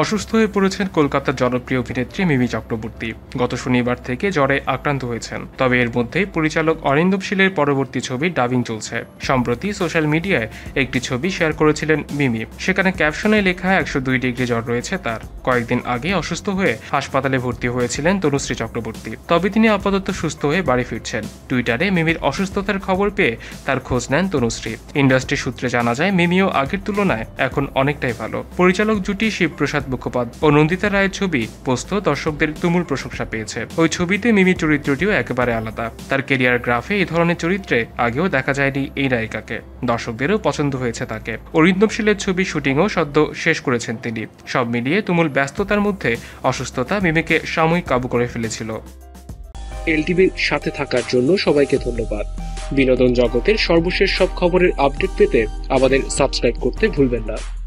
অসুস্থ হয়ে পড়েছেন কলকাতার জনপ্রিয় অভিনেত্রী মিমি চক্রবর্তী। গত শনিবার থেকে জ্বরে আক্রান্ত হয়েছেন। তবে এর মধ্যেই পরিচালক অরিন্দম শীলের পরবর্তী ছবি ডাবিং চলছে। সম্প্রতি সোশ্যাল মিডিয়ায় একটি ছবি শেয়ার করেছিলেন মিমি। সেখানে ক্যাপশনে লেখা একশো দুই ডিগ্রি জ্বর রয়েছে তার। কয়েকদিন আগে অসুস্থ হয়ে হাসপাতালে ভর্তি হয়েছিলেন তনুশ্রী চক্রবর্তী। তবে তিনি আপাতত সুস্থ হয়ে বাড়ি ফিরছেন। টুইটারে মিমির অসুস্থতার খবর পেয়ে তার খোঁজ নেন তনুশ্রী। ইন্ডাস্ট্রি সূত্রে জানা যায়, মিমিও আগের তুলনায় এখন অনেকটাই ভালো। পরিচালক জুটি শিবপ্রসাদ মুখোপাধ্যায়। ও নন্দিতা রায়ের ছবি পোস্ত দর্শকদের তুমুল প্রশংসা পেয়েছে। ওই ছবিতে মিমি চরিত্রটিও একেবারে আলাদা। তার কেরিয়ার গ্রাফে এই ধরনের চরিত্রে আগেও দেখা যায়নি এই নায়িকাকে। দর্শকদেরও পছন্দ হয়েছে তাকে। অরিন্দম শীলের ছবি শুটিংও সদ্য শেষ করেছেন তিনি। সব মিলিয়ে তুমুল ব্যস্ততার মধ্যে অসুস্থতা মিমিকে সাময়িক কাবু করে ফেলেছিল। এলটিভির সাথে থাকার জন্য সবাইকে ধন্যবাদ। বিনোদন জগতের সর্বশেষ সব খবরের আপডেট পেতে আমাদের সাবস্ক্রাইব করতে ভুলবেন না।